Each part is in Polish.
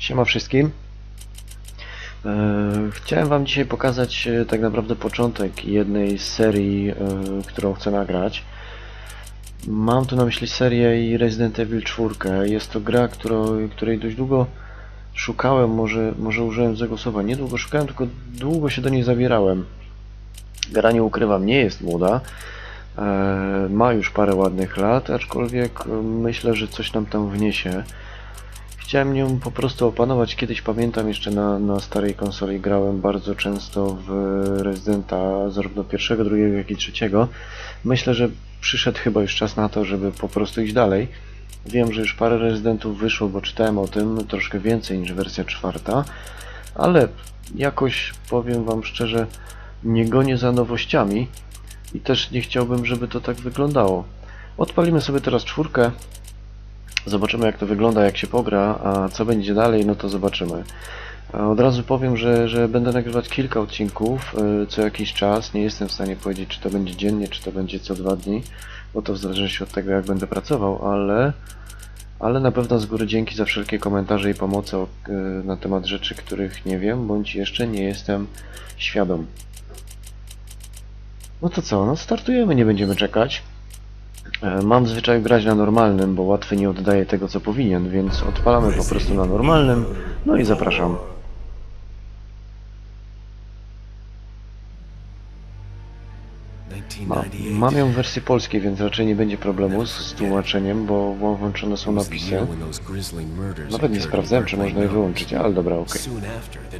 Siema wszystkim. E, Chciałem Wam dzisiaj pokazać e, tak naprawdę początek jednej serii, e, którą chcę nagrać. Mam tu na myśli serię i Resident Evil 4. Jest to gra, którą, której dość długo szukałem, może, może użyłem złego słowa. Nie długo szukałem, tylko długo się do niej zabierałem. Gra nie ukrywam, nie jest młoda. Ma już parę ładnych lat, aczkolwiek myślę, że coś nam tam wniesie. Chciałem nią po prostu opanować. Kiedyś pamiętam jeszcze na, na starej konsoli grałem bardzo często w Residenta zarówno pierwszego, drugiego, jak i trzeciego. Myślę, że przyszedł chyba już czas na to, żeby po prostu iść dalej. Wiem, że już parę Residentów wyszło, bo czytałem o tym troszkę więcej niż wersja czwarta, ale jakoś powiem Wam szczerze, nie gonię za nowościami i też nie chciałbym, żeby to tak wyglądało. Odpalimy sobie teraz czwórkę. Zobaczymy jak to wygląda, jak się pogra, a co będzie dalej, no to zobaczymy. Od razu powiem, że, że będę nagrywać kilka odcinków y, co jakiś czas. Nie jestem w stanie powiedzieć, czy to będzie dziennie, czy to będzie co dwa dni, bo to w zależności od tego, jak będę pracował, ale, ale na pewno z góry dzięki za wszelkie komentarze i pomocy y, na temat rzeczy, których nie wiem, bądź jeszcze nie jestem świadom. No to co, no startujemy, nie będziemy czekać. E, Mam zwyczaj grać na normalnym, bo łatwy nie oddaje tego, co powinien, więc odpalamy po prostu na normalnym. No i zapraszam. Ma, mam ją w wersji polskiej, więc raczej nie będzie problemu z, z tłumaczeniem, bo włączone są napisy. Nawet nie sprawdzałem, czy można je wyłączyć, ale dobra, after, the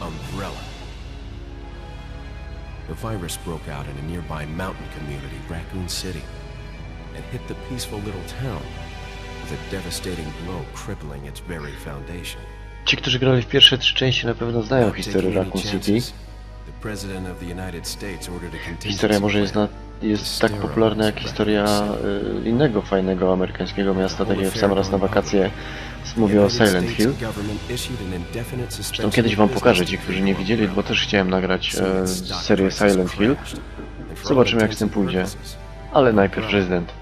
Umbrella. Virus broke out in a nearby mountain community, Raccoon City, and hit the peaceful little town Ci, którzy grali w pierwsze trzy części, na pewno znają historię Raccoon City. Historia może jest, na, jest tak popularna jak historia y, innego fajnego amerykańskiego miasta, tak jak sam raz na wakacje mówię o Silent Hill. Zresztą kiedyś wam pokażę, ci, którzy nie widzieli, bo też chciałem nagrać e, serię Silent Hill. Zobaczymy, jak z tym pójdzie. Ale najpierw Resident.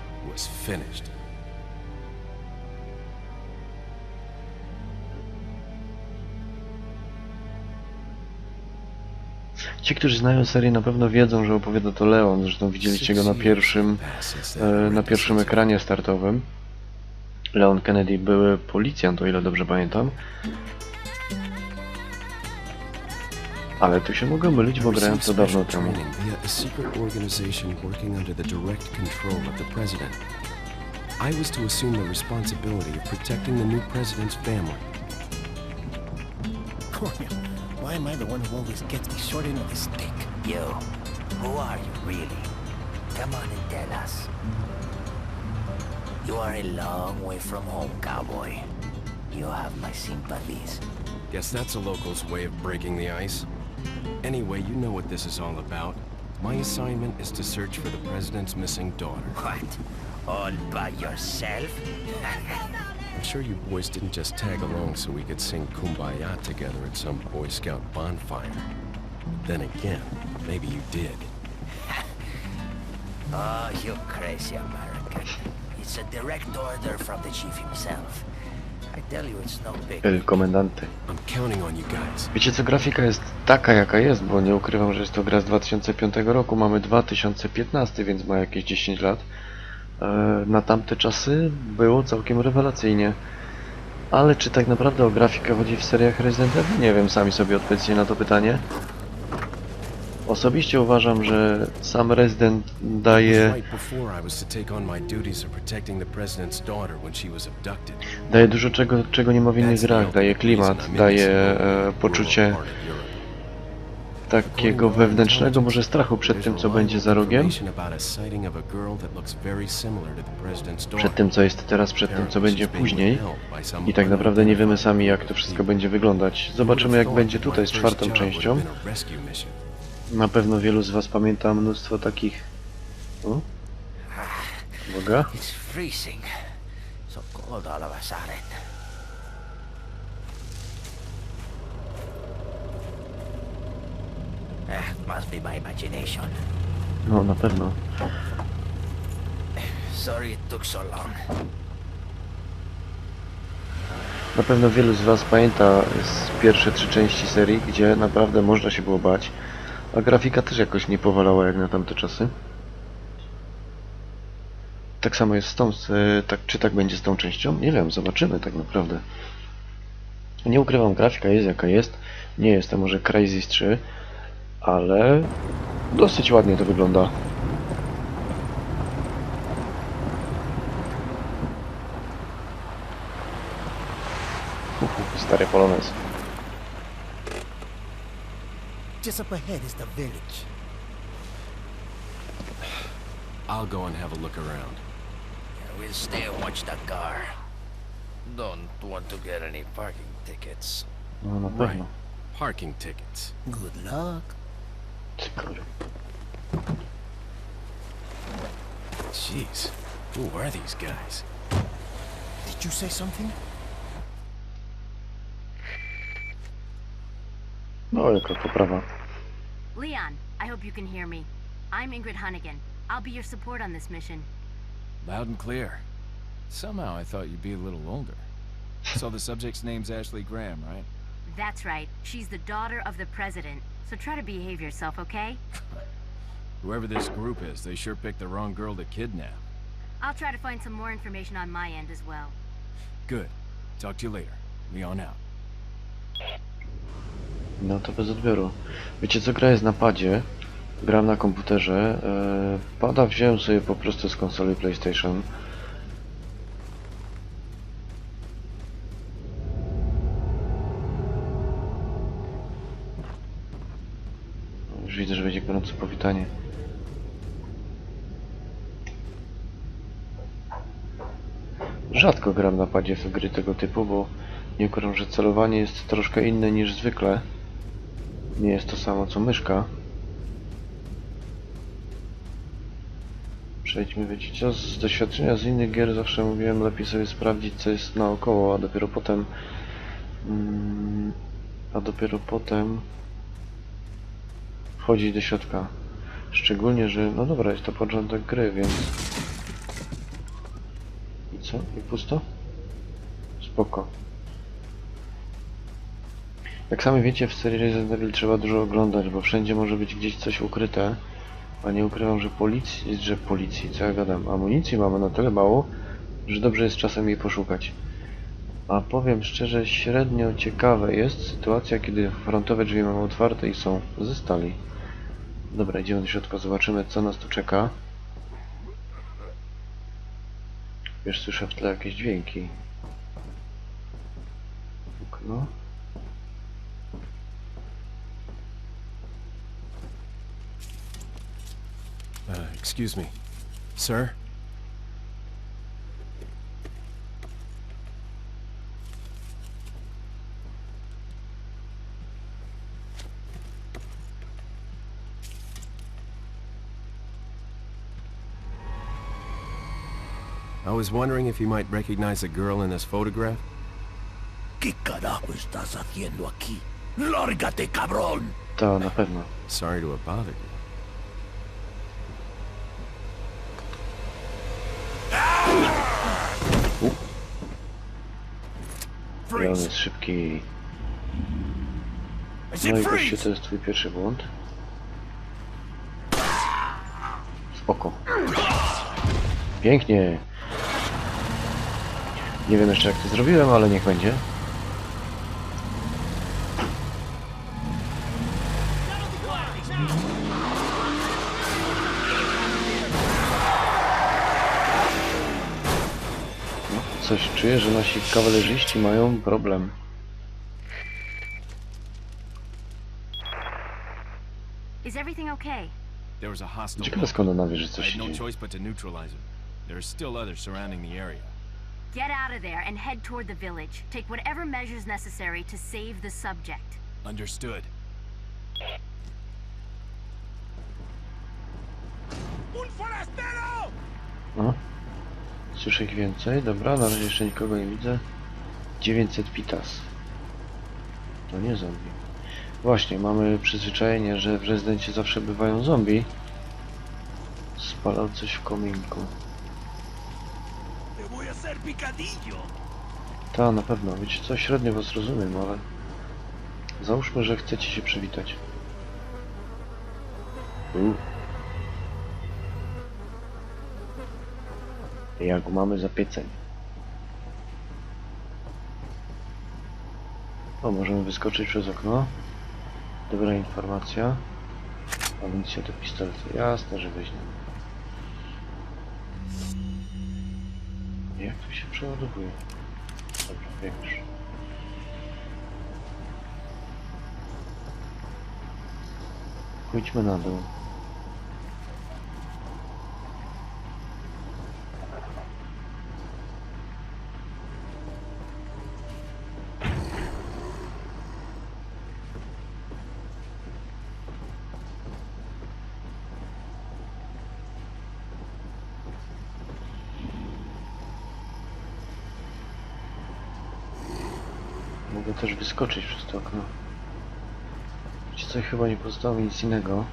Ci, którzy znają serię na pewno wiedzą, że opowiada to Leon, zresztą widzieliście go na pierwszym, e, na pierwszym ekranie startowym. Leon Kennedy były policjant, o ile dobrze pamiętam. Ale tu się mogę mylić, bo grałem to dawno temu. I was to assume the responsibility of protecting the new president's family. Cornel, why am I the one who always gets the short end of the stick? You, who are you really? Come on and tell us. You are a long way from home, cowboy. You have my sympathies. Guess that's a local's way of breaking the ice. Anyway, you know what this is all about. My assignment is to search for the president's missing daughter. What? All by yourself? I'm sure you boys didn't just tag along so we could sing Kumbaya together at some Boy Scout bonfire. Then again, maybe you did. Oh, you crazy American. It's a direct order from the chief himself. I tell you, it's no big. El Komendante. I'm counting on you guys. Wiecie co, grafika jest taka jaka jest, bo nie ukrywam, że jest to gra z 2005 roku, mamy 2015, więc ma jakieś 10 lat. E, Na tamte czasy było całkiem rewelacyjnie. Ale czy tak naprawdę o grafikę chodzi w seriach Resident Evil? Nie wiem, sami sobie odpowiedzcie na to pytanie. Osobiście uważam, że sam Resident daje, daje dużo czego, czego nie ma w innych grach. Daje klimat, daje e, poczucie. Takiego wewnętrznego może strachu przed tym, co będzie za rogiem. przed tym, co jest teraz, przed tym, co będzie później. I tak naprawdę nie wiemy sami, jak to wszystko będzie wyglądać. Zobaczymy, jak będzie tutaj z czwartą częścią. Na pewno wielu z Was pamięta mnóstwo takich... O? Uwaga. Eh, must be my imagination. No, na pewno. Sorry it took so long. Na pewno wielu z Was pamięta z pierwsze trzy części serii, gdzie naprawdę można się było bać, a grafika też jakoś nie powalała jak na tamte czasy. Tak samo jest z tą, tak, czy tak będzie z tą częścią? Nie wiem, zobaczymy tak naprawdę. Nie ukrywam, grafika jest jaka jest, nie jest to może Crysis 3, ale dosyć ładnie to wygląda. Uhu, Stary polonez. Just up ahead is the village. I'll go and have a look around. We'll stay and watch the car. Don't want to get any parking tickets. No na Right. Parking tickets. Good luck. Cykory. Jeez. Who are these guys? Did you say something? No, jaka poprawa. Leon, I hope you can hear me. I'm Ingrid Hunnigan. I'll be your support on this mission. Loud and clear. Somehow I thought you'd be a little older. So the subject's name's Ashley Graham, right? That's right. She's the daughter of the president. So try to behave yourself, okay? Whoever this group is, they sure picked the wrong girl to kidnap. I'll try to find some more information on my end as well. Good. Talk to you later. Leon out. No to bez odbioru. Wiecie co, gra jest na padzie. Gram na komputerze. E, pada wziąłem sobie po prostu z konsoli PlayStation. Rzadko gram na padzie w gry tego typu, bo nie ukrywam, że celowanie jest troszkę inne niż zwykle. Nie jest to samo co myszka. Przejdźmy, wiecie co, z doświadczenia z innych gier zawsze mówiłem, lepiej sobie sprawdzić co jest naokoło, a dopiero potem... Mm, a dopiero potem... wchodzić do środka. Szczególnie, że... no dobra, jest to początek gry, więc... Co? I pusto? Spoko. Jak sami wiecie, w serii Resident Evil trzeba dużo oglądać, bo wszędzie może być gdzieś coś ukryte. A nie ukrywam, że policji, że policji, co ja gadam, amunicji mamy na tyle mało, że dobrze jest czasem jej poszukać. A powiem szczerze, średnio ciekawe jest sytuacja, kiedy frontowe drzwi mamy otwarte i są ze stali. Dobra, idziemy do środka, zobaczymy co nas tu czeka. Wiesz, słyszę w tle jakieś dźwięki. Okno. Uh, excuse me. Sir? Was wondering if you might recognize the girl in this photograph. ¿Qué carajo estás haciendo aquí? ¡Lárgate, cabrón! Ta, na pewno. Sorry to have bothered you. I on jest szybki. No i gościu, to jest twój pierwszy błąd. Spoko. Pięknie. Nie wiem jeszcze jak to zrobiłem, ale niech będzie. No, coś czuję, że nasi kawalerzyści mają problem. Is everything okay? There was a hostile Ciekawe skąd ona wie, że coś had się no dzieje. Get out of there and head toward the village. Take whatever measures necessary to save the subject. Understood. No. Słyszę ich więcej. Dobra, na razie jeszcze nikogo nie widzę. 900 pitas. To nie zombie. Właśnie, mamy przyzwyczajenie, że w rezydencie zawsze bywają zombie. odpalał coś w kominku. Te voy a hacer picadillo. Ta, na pewno. Wiecie co, średnio was rozumiem, ale... Załóżmy, że chcecie się przywitać. U. Jak mamy zapieceń. O, możemy wyskoczyć przez okno. Dobra informacja. Amunicja do pistoletu. Jasne, że weźmiemy. Jak to się przeładowuje? Dobra, już. Pójdźmy na dół. Mogę też wyskoczyć przez to okno. Wiecie co, chyba nie pozostało nic innego.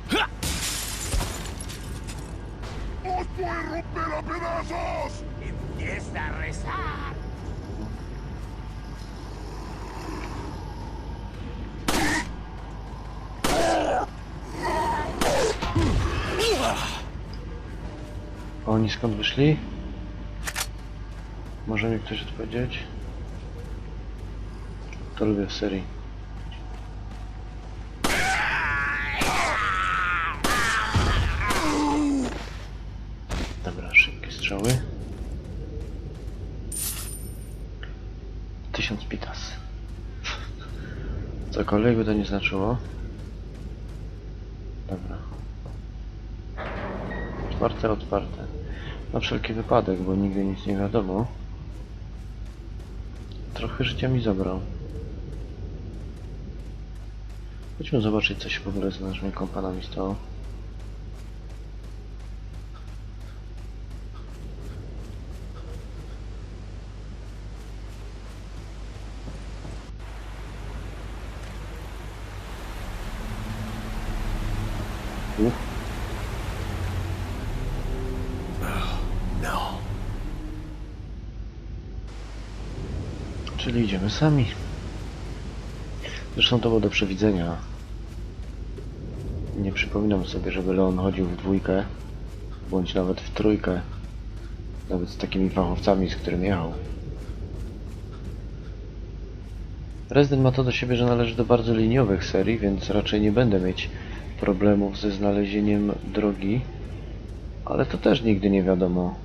Oni skąd wyszli? Może mi ktoś odpowiedzieć? To lubię w serii. Dobra, szybkie strzały. Tysiąc pitas. Cokolwiek by to nie znaczyło. Dobra. Otwarte, otwarte. Na wszelki wypadek, bo nigdy nic nie wiadomo. Trochę życia mi zabrał. Chodźmy zobaczyć, co się w ogóle z naszymi kompanami stało. No. Czyli idziemy sami. Zresztą to było do przewidzenia. Nie przypominam sobie, żeby Leon chodził w dwójkę, bądź nawet w trójkę. Nawet z takimi fachowcami, z którymi jechał. Resident ma to do siebie, że należy do bardzo liniowych serii, więc raczej nie będę mieć problemów ze znalezieniem drogi. Ale to też nigdy nie wiadomo.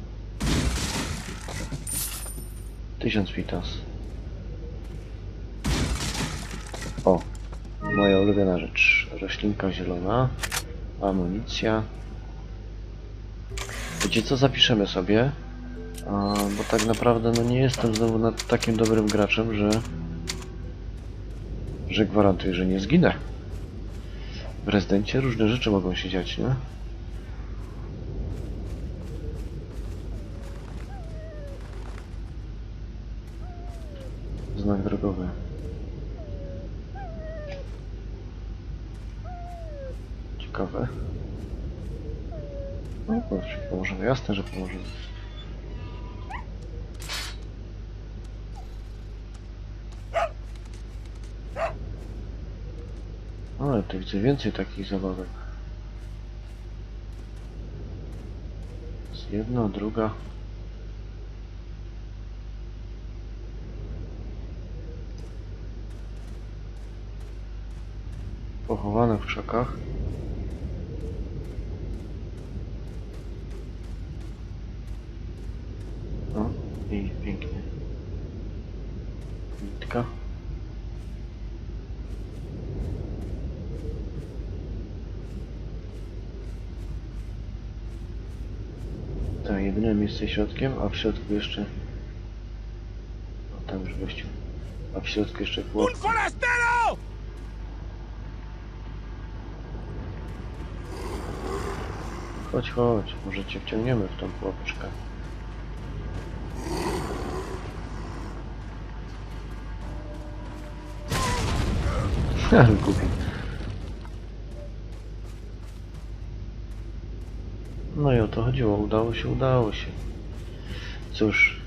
Tysiąc pitas. O, moja ulubiona rzecz. Roślinka zielona, amunicja. Wiecie co, zapiszemy sobie. A, bo tak naprawdę no nie jestem znowu nad takim dobrym graczem, że że gwarantuję, że nie zginę. W rezydencie różne rzeczy mogą się dziać, nie? Znak drogowy. Ciekawe. No, proszę, pomożemy. Jasne, że pomożemy. Ale tu widzę więcej takich zabawek. Jest jedna, druga. Pochowane w miejsce środkiem, a w środku jeszcze... O, tam już gościu. A w środku jeszcze chłop. ¡Un forastero! Chodź, chodź, może cię wciągniemy w tą pułapeczkę. Ale głupi. To chodziło. Udało się, udało się. Cóż.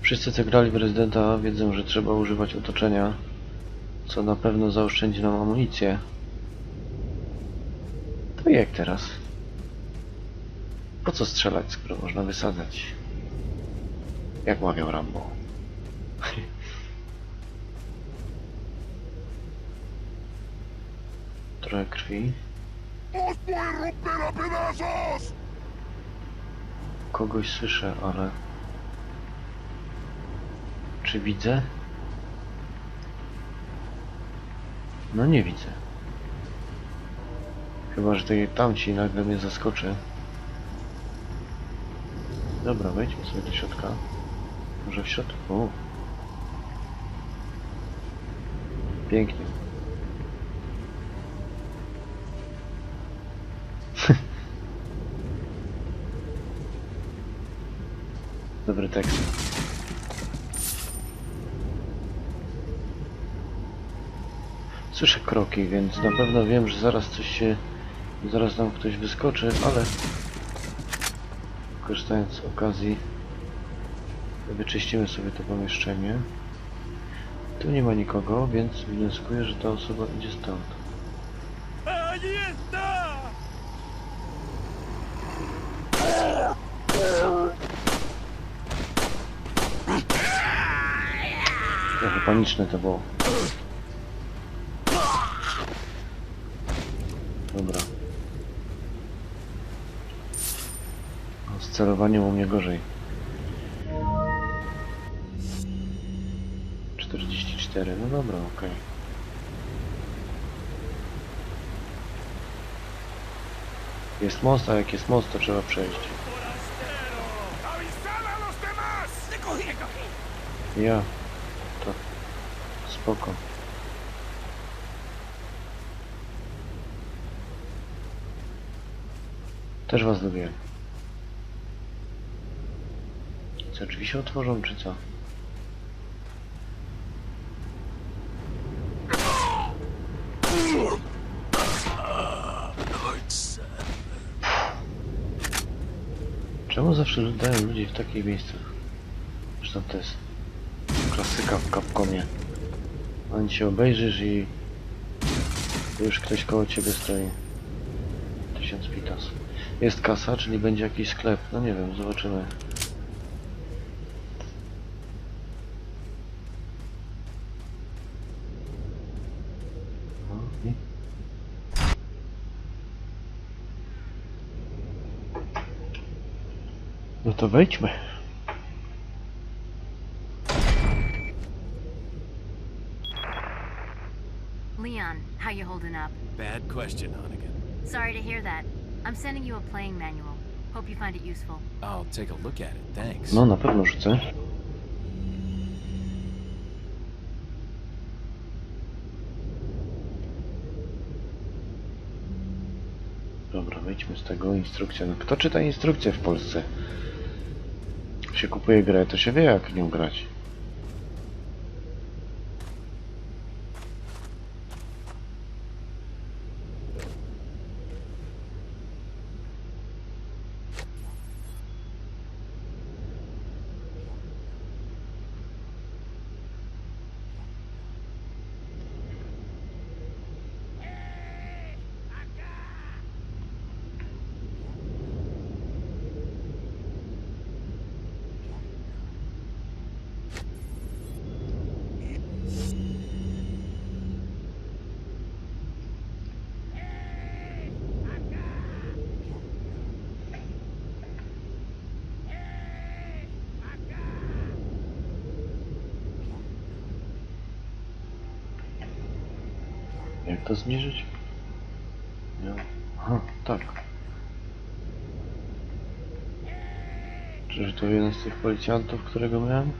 Wszyscy, co grali w rezydenta, wiedzą, że trzeba używać otoczenia, co na pewno zaoszczędzi nam amunicję. To jak teraz? Po co strzelać, skoro można wysadzać? Jak mawiał Rambo. Trochę krwi. Kogoś słyszę, ale... Czy widzę? No nie widzę. Chyba, że tej tamci nagle mnie zaskoczy. Dobra, wejdźmy sobie do środka. Może w środku? Pięknie. Dobry tekst. Słyszę kroki, więc na pewno wiem, że zaraz coś się... Zaraz nam ktoś wyskoczy, ale... Korzystając z okazji... Wyczyścimy sobie to pomieszczenie. Tu nie ma nikogo, więc wnioskuję, że ta osoba idzie stąd. Trochę paniczne to było. Dobra. Z celowaniem u mnie gorzej. 44, no dobra, okej. Jest most, a jak jest most, to trzeba przejść. Ja. Spoko. Też was lubię. Co, drzwi się otworzą, czy co? Czemu zawsze dają ludzi w takich miejscach? Zresztą to jest klasyka w Capcomie. Ani się obejrzysz i już ktoś koło ciebie stoi. Tysiąc pitas. Jest kasa, czyli będzie jakiś sklep. No nie wiem, zobaczymy. No to wejdźmy. Leon, how you holding up? Bad question. Sorry to hear that. I'm sending you a playing manual. Hope you find it useful. I'll take a look at it, thanks. No na pewno rzucę. Dobra, wejdźmy z tego. Instrukcja. No kto czyta instrukcję w Polsce? Jak się kupuje grę, to się wie jak nią grać. Jak to zniżyć? Nie. Aha, tak. Czyż to jeden z tych policjantów, którego miałem?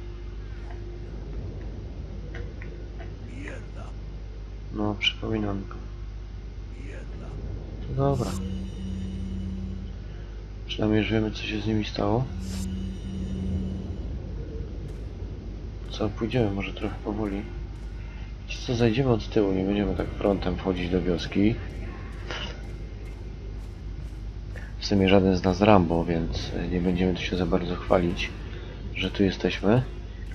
No, przypominam go. To dobra. Przynajmniej już wiemy, co się z nimi stało. Co, pójdziemy może trochę powoli. Co, zajdziemy od tyłu, nie będziemy tak frontem wchodzić do wioski. w sumie żaden z nas Rambo, więc e, nie będziemy tu się za bardzo chwalić, że tu jesteśmy.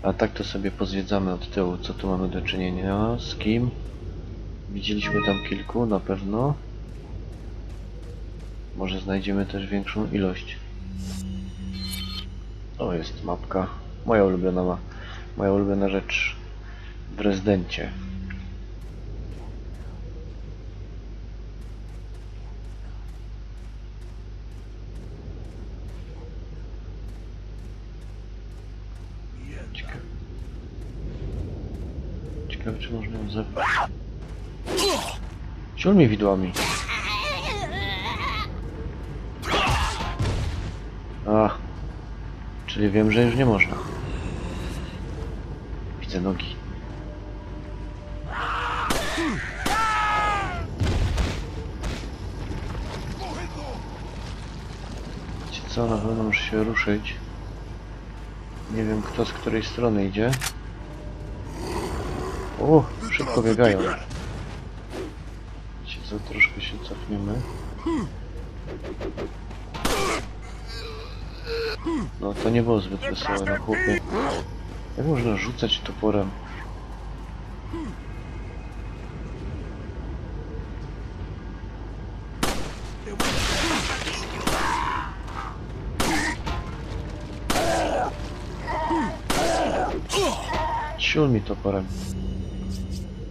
A tak to sobie pozwiedzamy od tyłu, co tu mamy do czynienia, z kim. Widzieliśmy tam kilku, na pewno. Może znajdziemy też większą ilość. O, jest mapka. Moja ulubiona ma. Moja ulubiona rzecz w rezydencie. Ciekawe. Ciekawe, czy można ją zabić. Ciul mi widłami. A, czyli wiem, że już nie można. Widzę nogi. Co, na pewno muszę się ruszyć. Nie wiem kto z której strony idzie. O, szybko biegają. Wiecie co, troszkę się cofniemy. No to nie było zbyt wesołe, no chłopie. Jak można rzucać toporem? Mi toporem.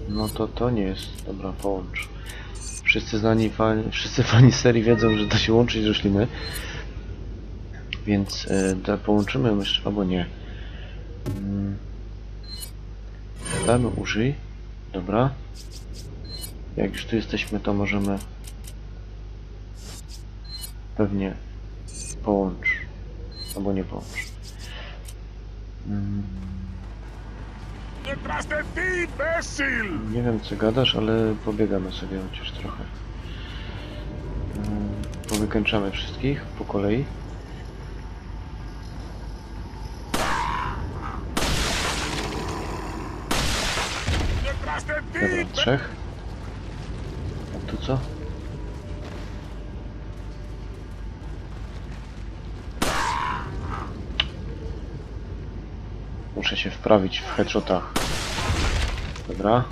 No to to nie jest. Dobra, połącz. Wszyscy znani fani, wszyscy fani serii wiedzą, że da się łączyć rośliny. Więc da, połączymy myśl, albo nie. Mm. Damy użyj. Dobra. Jak już tu jesteśmy, to możemy pewnie połącz. Albo nie połącz. Mm. ¡Detrás de ti, imbécil! Nie wiem co gadasz, ale pobiegamy sobie chociaż trochę. Mm, Powykończamy wszystkich po kolei. Dobra, trzech. A tu co? Muszę się wprawić w headshotach. Dobra.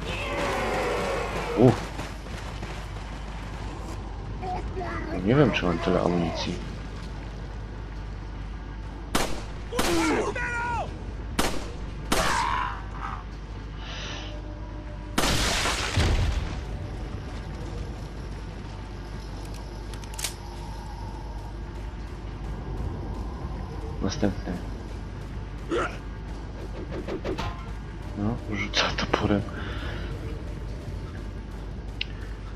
U. Ja Nie wiem, czy mam tyle amunicji. Toporem.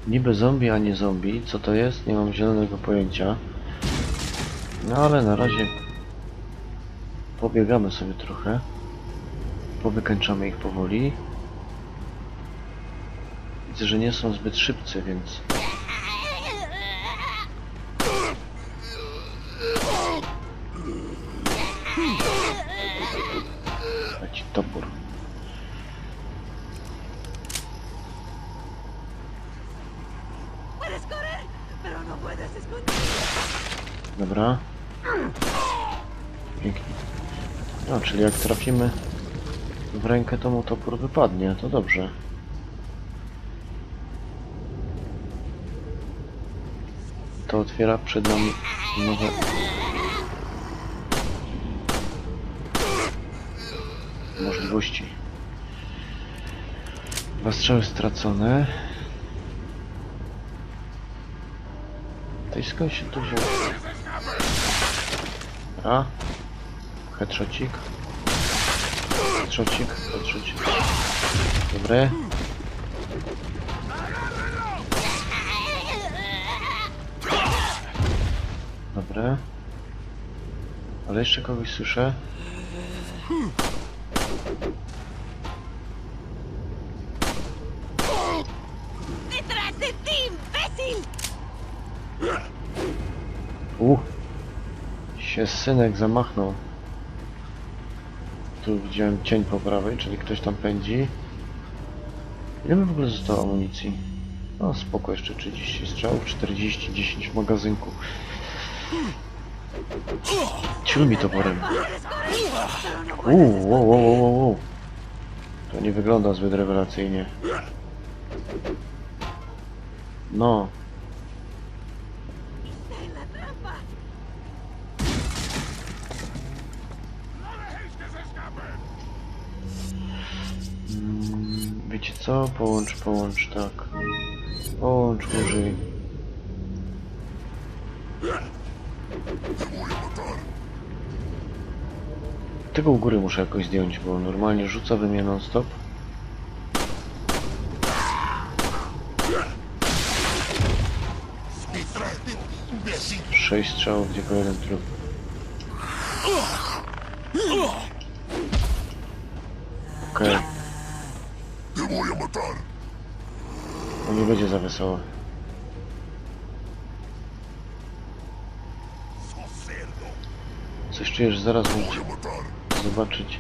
Niby zombie, a nie zombie. Co to jest? Nie mam zielonego pojęcia. No ale na razie pobiegamy sobie trochę. Powykańczamy ich powoli. Widzę, że nie są zbyt szybcy, więc czyli jak trafimy w rękę, to mu topór wypadnie. To dobrze. To otwiera przed nami nowe... możliwości. Dwa strzały stracone. To i skąd się tu wziął? A? Headshotcik. Headshotcik, headshotcik. Dobre. Dobre. Ale jeszcze kogoś słyszę. U. Się synek zamachnął. Tu widziałem cień po prawej, czyli ktoś tam pędzi. Ile mi w ogóle zostało amunicji? No spoko, jeszcze 30 strzałów, 40, 10 w magazynku. Ciul mi toporem. Uuu, wow, wow, wow, wow. To nie wygląda zbyt rewelacyjnie. No. Wiecie co? Połącz, połącz, tak. Połącz, użyj. Tego u góry muszę jakoś zdjąć, bo normalnie rzuca we mnie non stop. Sześć strzałów, gdzie po jeden trup. To nie będzie za wesoło. Coś czujesz, zaraz muszę zobaczyć.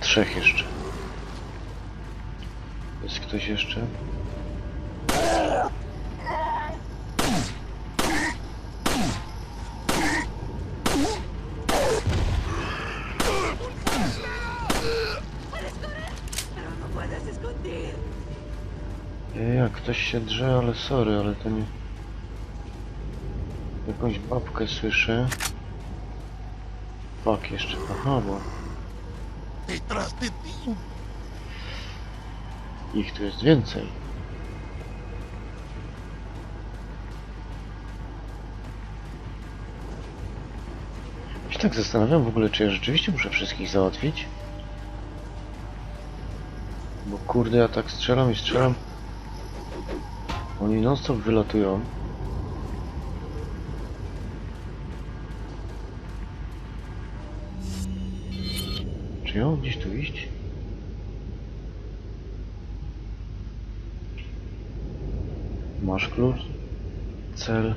Trzech jeszcze. Jest ktoś jeszcze? Się drze, ale sorry, ale to nie... Jakąś babkę słyszę. Fuck, jeszcze, aha, bo ich tu jest więcej. Się tak zastanawiam w ogóle, czy ja rzeczywiście muszę wszystkich załatwić? Bo kurde, ja tak strzelam i strzelam. Oni non stop wylatują. Czy ja mam gdzieś tu iść? Masz klucz? Cel?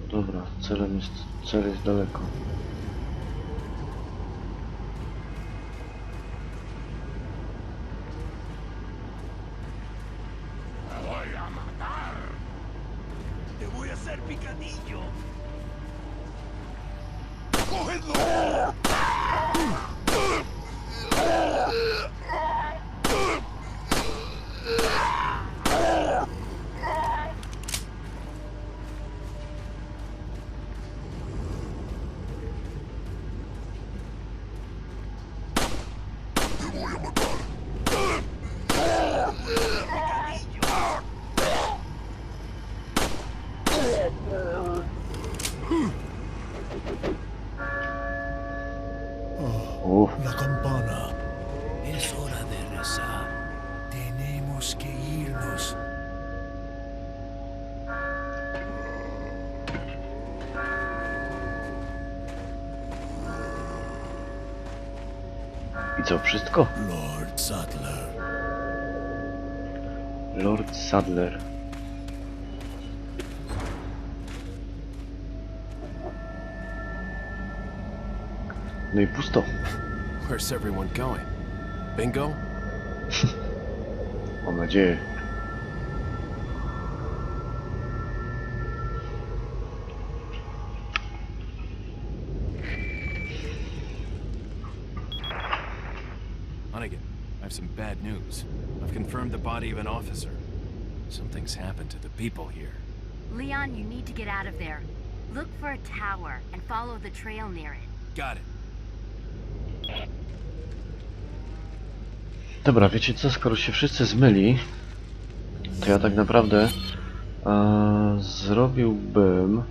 No dobra, celem jest, cel jest daleko. I co, wszystko? Lord Sattler. Lord Sadler. No i pusto. Where's everyone going? Bingo? Mam nadzieję. Hunnigan, I have some bad news. I've confirmed the body of an officer. Something's happened to the people here. Leon, you need to get out of there. Look for a tower and follow the trail near it. Got it. Dobra, wiecie co, skoro się wszyscy zmyli, to ja tak naprawdę e, zrobiłbym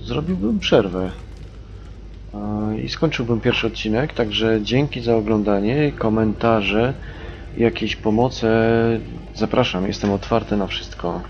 zrobiłbym przerwę i skończyłbym pierwszy odcinek, także dzięki za oglądanie, komentarze, jakieś pomoce, zapraszam, jestem otwarty na wszystko.